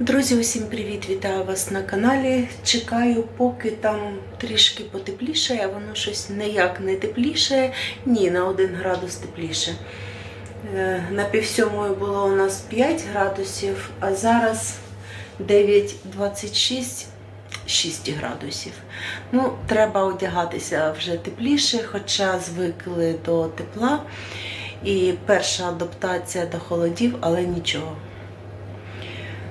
Друзі, усім привіт! Вітаю вас на каналі. Чекаю, поки там трішки потепліше, а воно щось ніяк не тепліше, ні, на 1 градус тепліше. Е, На півсьомої було у нас 5 градусів, а зараз 9,26, 6 градусів. Ну, треба одягатися вже тепліше, хоча звикли до тепла. І перша адаптація до холодів, але нічого.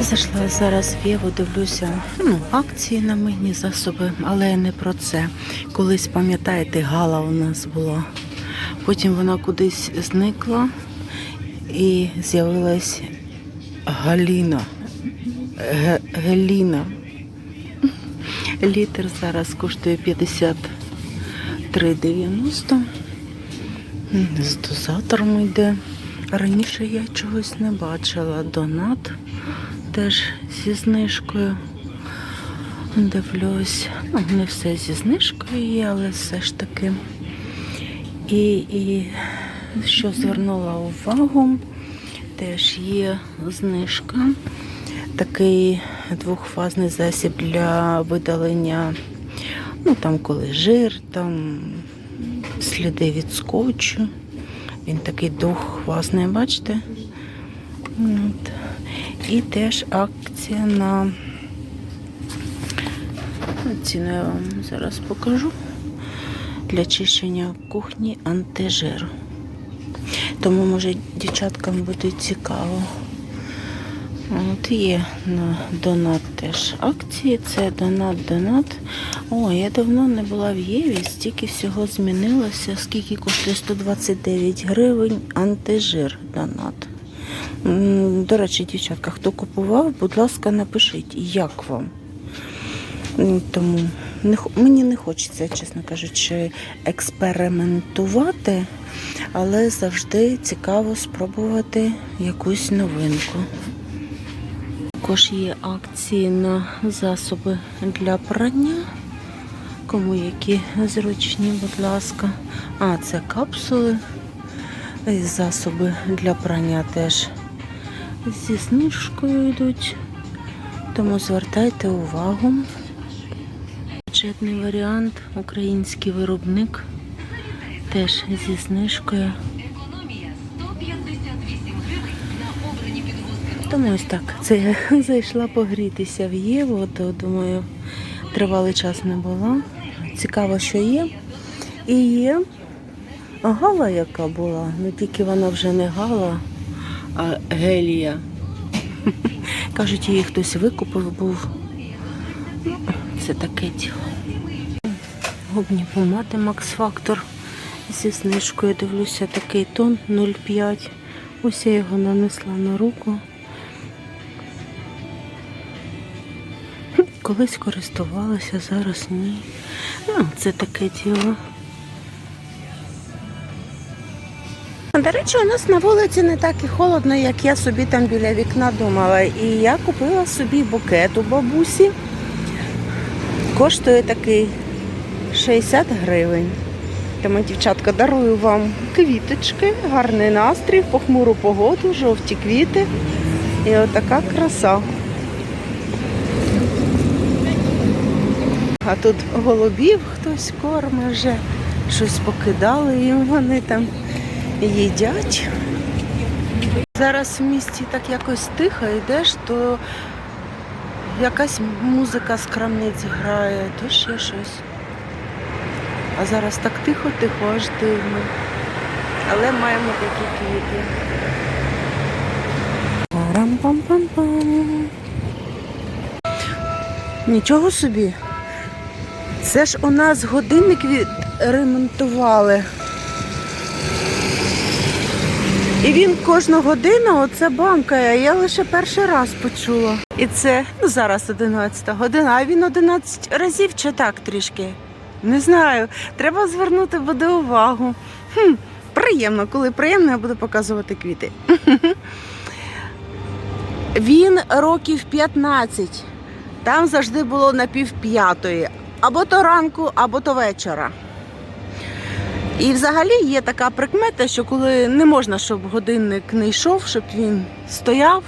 Зайшла зараз в Єву, дивлюся ну, акції на мийні засоби, але не про це. Колись, пам'ятаєте, Гала у нас була. Потім вона кудись зникла і з'явилась Галіна. Геліна. Літр зараз коштує 53,90. З дозатором йде. Раніше я чогось не бачила. Донат теж зі знижкою. Дивлюсь, ну, не все зі знижкою є, але все ж таки. І, і що звернула увагу, теж є знижка. Такий двохфазний засіб для видалення, ну там коли жир, там сліди від скотчу. Він такий дух двохфазний, бачите? От. І теж акція на ціну я вам зараз покажу. Для чищення кухні антижир. Тому, може, дівчаткам буде цікаво. От є на донат теж акції. Це донат-донат. О, я давно не була в Єві, стільки всього змінилося. Скільки коштує 129 гривень антижир донат. До речі, дівчатка, хто купував, будь ласка, напишіть, як вам. Тому не, мені не хочеться, чесно кажучи, експериментувати, але завжди цікаво спробувати якусь новинку. Також є акції на засоби для прання. Кому які зручні, будь ласка. А, це капсули. І Засоби для прання теж зі знижкою йдуть. Тому звертайте увагу. Бюджетний варіант, український виробник теж зі знижкою. Економія 158 гривень на обрані підгузки. Тому ось так. Це я зайшла погрітися в Єву, то думаю, тривалий час не була. Цікаво, що є. І є гала, яка була. Ну тільки вона вже не гала, а гелія. Кажуть, її хтось викупив був. Ну, Це таке діло. Губні помади Max Factor зі знижкою. Дивлюся, такий тон 0,5. Ось я його нанесла на руку. Колись користувалася, зараз ні. Ну, це таке діло. До речі, у нас на вулиці не так і холодно, як я собі там біля вікна думала. І я купила собі букет у бабусі. Коштує такий 60 гривень. Тому, дівчатка, дарую вам квіточки, гарний настрій, похмуру погоду, жовті квіти. І отака краса. А тут голубів хтось корме вже, щось покидали їм, вони там їдять. Зараз в місті так якось тихо йдеш, то якась музика з крамниць грає, то ще щось. А зараз так тихо-тихо, аж дивно. Але маємо такі квіти. Парам-пам-пам-пам. Нічого собі. Це ж у нас годинник відремонтували. І він кожну годину оце бамкає. Я лише перший раз почула. І це ну, зараз 11 година, а він 11 разів чи так трішки. Не знаю. Треба звернути буде увагу. Хм, приємно, коли приємно, я буду показувати квіти. Він років 15. Там завжди було на пів п'ятої. Або то ранку, або то вечора. І взагалі є така прикмета, що коли не можна, щоб годинник не йшов, щоб він стояв.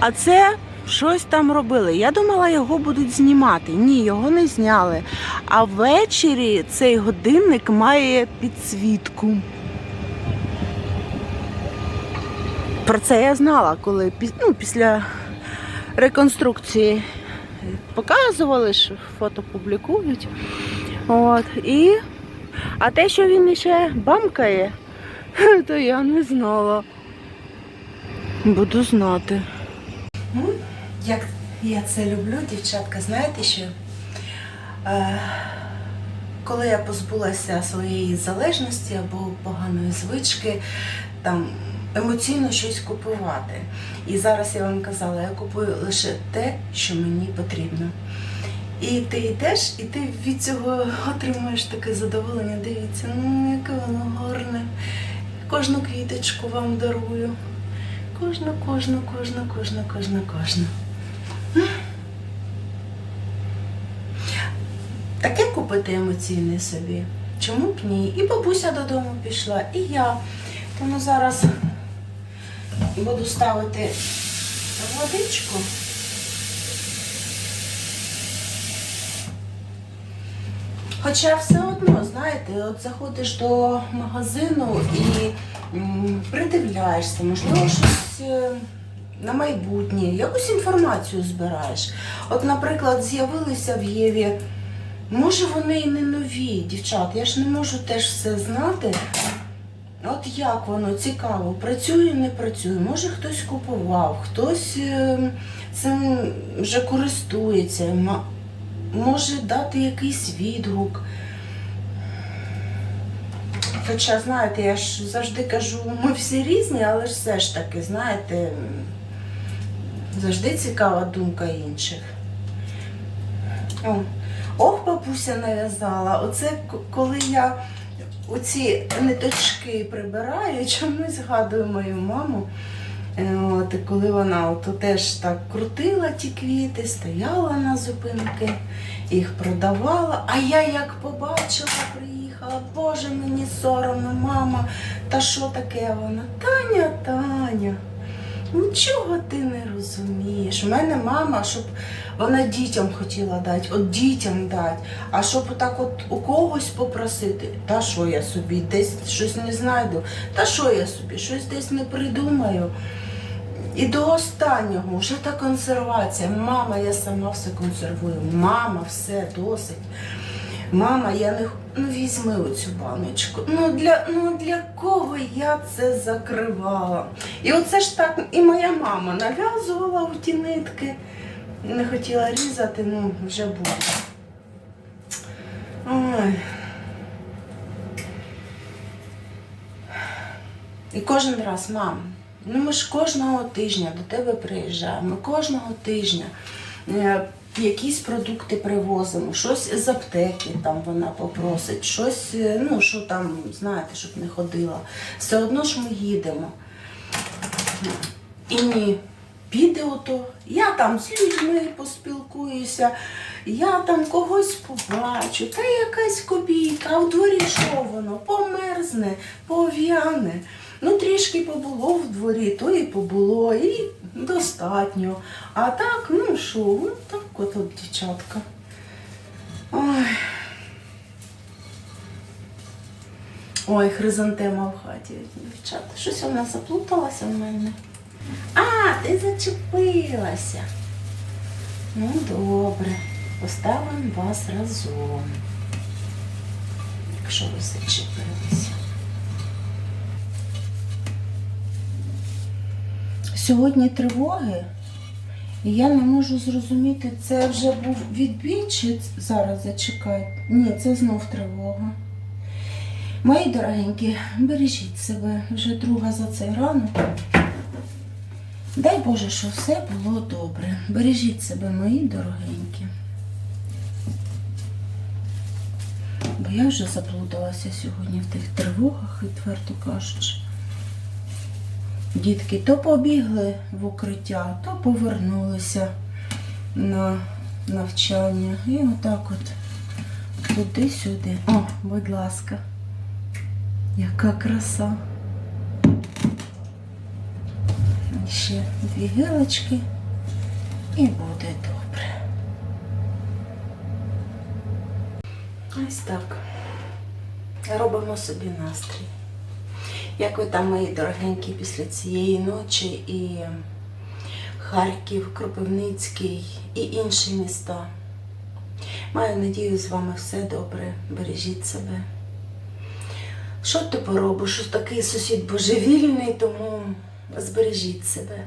А це щось там робили. Я думала, його будуть знімати. Ні, його не зняли. А ввечері цей годинник має підсвітку. Про це я знала, коли ну, після реконструкції показували, що фото публікують. От, і... А те, що він ще бамкає, то я не знала. Буду знати. Ну, Як я це люблю, дівчатка, знаєте що? Е, коли я позбулася своєї залежності або поганої звички, там емоційно щось купувати. І зараз я вам казала, я купую лише те, що мені потрібно. І ти йдеш, і ти від цього отримуєш таке задоволення. Дивіться, ну яке воно гарне. Кожну квіточку вам дарую. Кожну, кожну, кожну, кожну, кожну, кожну. Таке купити емоційне собі. Чому б ні? І бабуся додому пішла, і я. Тому зараз буду ставити водичку. Хоча все одно, знаєте, от заходиш до магазину і придивляєшся, можливо, щось е, на майбутнє, якусь інформацію збираєш. От, наприклад, з'явилися в Єві, може вони і не нові, дівчат, я ж не можу теж все знати. От як воно цікаво, працює, не працює. Може хтось купував, хтось е, цим вже користується. може дати якийсь відгук. Хоча, знаєте, я ж завжди кажу, ми всі різні, але ж все ж таки, знаєте, завжди цікава думка інших. О, ох, бабуся нав'язала. Оце коли я оці ниточки прибираю, чомусь згадую мою маму. Е, От, коли вона от теж так крутила ті квіти, стояла на зупинки, їх продавала. А я як побачила, приїхала, Боже, мені соромно, мама, та що таке вона? Таня, Таня, нічого ти не розумієш. У мене мама, щоб вона дітям хотіла дати, от дітям дати, а щоб отак от у когось попросити, та що я собі десь щось не знайду, та що я собі щось десь не придумаю. І до останнього вже та консервація. Мама, я сама все консервую. Мама, все досить. Мама, я не ну візьми оцю баночку. Ну для ну для кого я це закривала? І оце ж так, і моя мама нав'язувала в ті нитки. Не хотіла різати, ну вже буде. Ой. І кожен раз, мам, ну ми ж кожного тижня до тебе приїжджаємо, кожного тижня е, якісь продукти привозимо, щось з аптеки там вона попросить, щось, е, ну що там, знаєте, щоб не ходила. Все одно ж ми їдемо. І ні, піде ото, я там з людьми поспілкуюся, я там когось побачу, та якась копійка, а в дворі що воно? Померзне, пов'яне. Ну, трішки побуло в дворі, то і побуло, і достатньо. А так, ну що, ну так от, от дівчатка. Ой. Ой, хризантема в хаті. Дівчата, щось вона заплуталася в мене. А, ти зачепилася. Ну, добре. Поставимо вас разом. Якщо ви зачепилися. Сьогодні тривоги, і я не можу зрозуміти, це вже був відбій чи зараз зачекайте. Ні, це знов тривога. Мої дорогенькі, бережіть себе вже друга за цей ранок. Дай Боже, що все було добре. Бережіть себе, мої дорогенькі. Бо я вже заплуталася сьогодні в тих тривогах, відверто кажучи. Дітки то побігли в укриття, то повернулися на навчання. І отак от туди-сюди. О, будь ласка. Яка краса. Ще дві гілочки і буде добре. Ось так. Робимо собі настрій. Як ви там, мої дорогенькі, після цієї ночі і Харків, Кропивницький і інші міста. Маю надію, з вами все добре. Бережіть себе. Що ти поробиш? Що такий сусід божевільний, тому збережіть себе.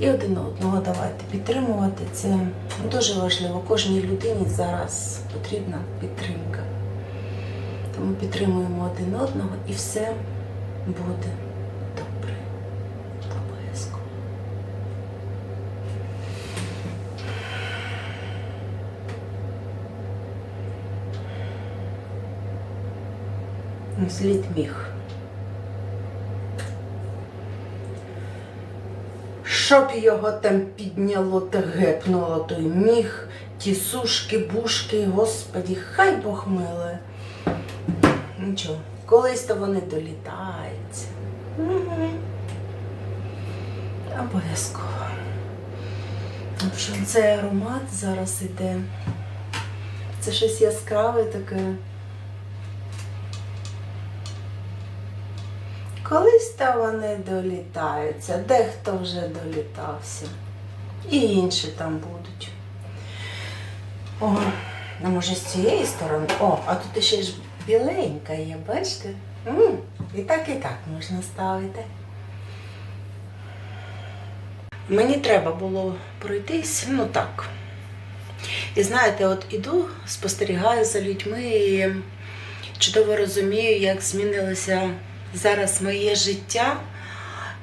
І один одного давайте підтримувати. Це дуже важливо. Кожній людині зараз потрібна підтримка. Тому підтримуємо один одного і все буде добре. Обов'язково. Слід міг. Щоб його там підняло та гепнуло той міг, ті сушки, бушки, господі, хай Бог миле. Нічого, колись то вони долітають. Мгм. Обов'язково. Цей аромат зараз іде. Це щось яскраве таке. Колись то вони долітаються, дехто вже долітався. І інші там будуть. О, ну може з цієї сторони. О, а тут ще ж біленька є, бачите? і так, і так можна ставити. Мені треба було пройтись, ну так. І знаєте, от іду, спостерігаю за людьми і чудово розумію, як змінилося зараз моє життя.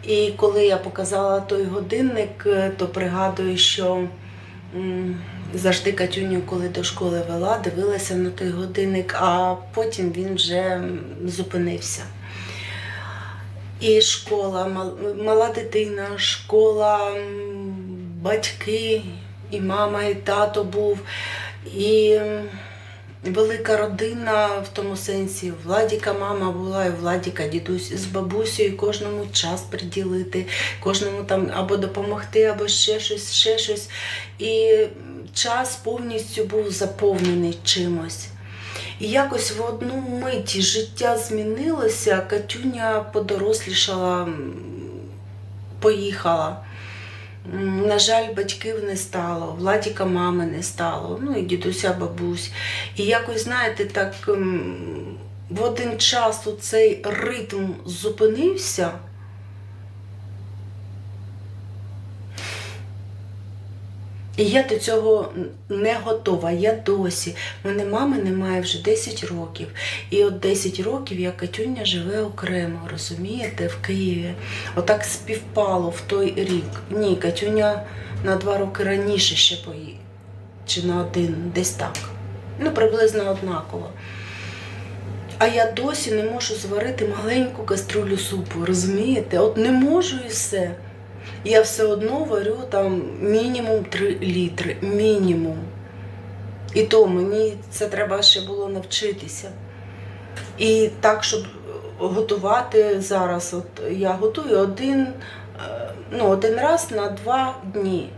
І коли я показала той годинник, е, то пригадую, що завжди Катюню, коли до школи вела, дивилася на той годинник, а потім він вже зупинився. І школа, мала дитина, школа, батьки, і мама, і тато був, і велика родина в тому сенсі. Владіка мама була, і Владіка дідусь з бабусею, кожному час приділити, кожному там або допомогти, або ще щось, ще щось. І час повністю був заповнений чимось. І якось в одну мить життя змінилося, Катюня подорослішала, поїхала. На жаль, батьків не стало, Владіка мами не стало, ну і дідуся, бабусь. І якось, знаєте, так в один час цей ритм зупинився. І я до цього не готова. Я досі. У мене мами немає вже 10 років. І от 10 років я Катюня живе окремо, розумієте, в Києві. Отак співпало в той рік. Ні, Катюня на два роки раніше ще поїхала. Чи на один, десь так. Ну, приблизно однаково. А я досі не можу зварити маленьку каструлю супу, розумієте? От не можу і все. Я все одно варю там мінімум 3 літри. Мінімум. І то мені це треба ще було навчитися. І так, щоб готувати зараз, от я готую один, е, ну, один раз на два дні.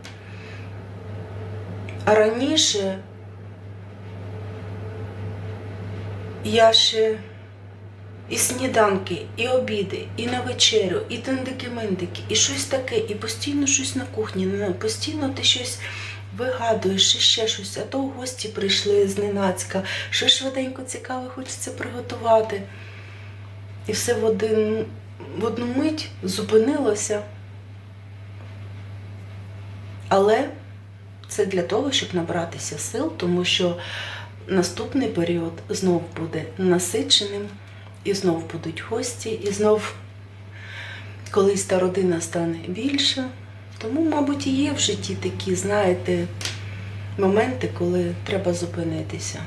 А раніше я ще і сніданки, і обіди, і на вечерю, і тендики-мендики, і щось таке, і постійно щось на кухні. Постійно ти щось вигадуєш, і ще щось, а то гості прийшли зненацька, що швиденько цікаве хочеться приготувати. І все в, один, в одну мить зупинилося. Але це для того, щоб набратися сил, тому що наступний період знов буде насиченим, і знов будуть гості, і знов колись та родина стане більша. Тому, мабуть, і є в житті такі, знаєте, моменти, коли треба зупинитися.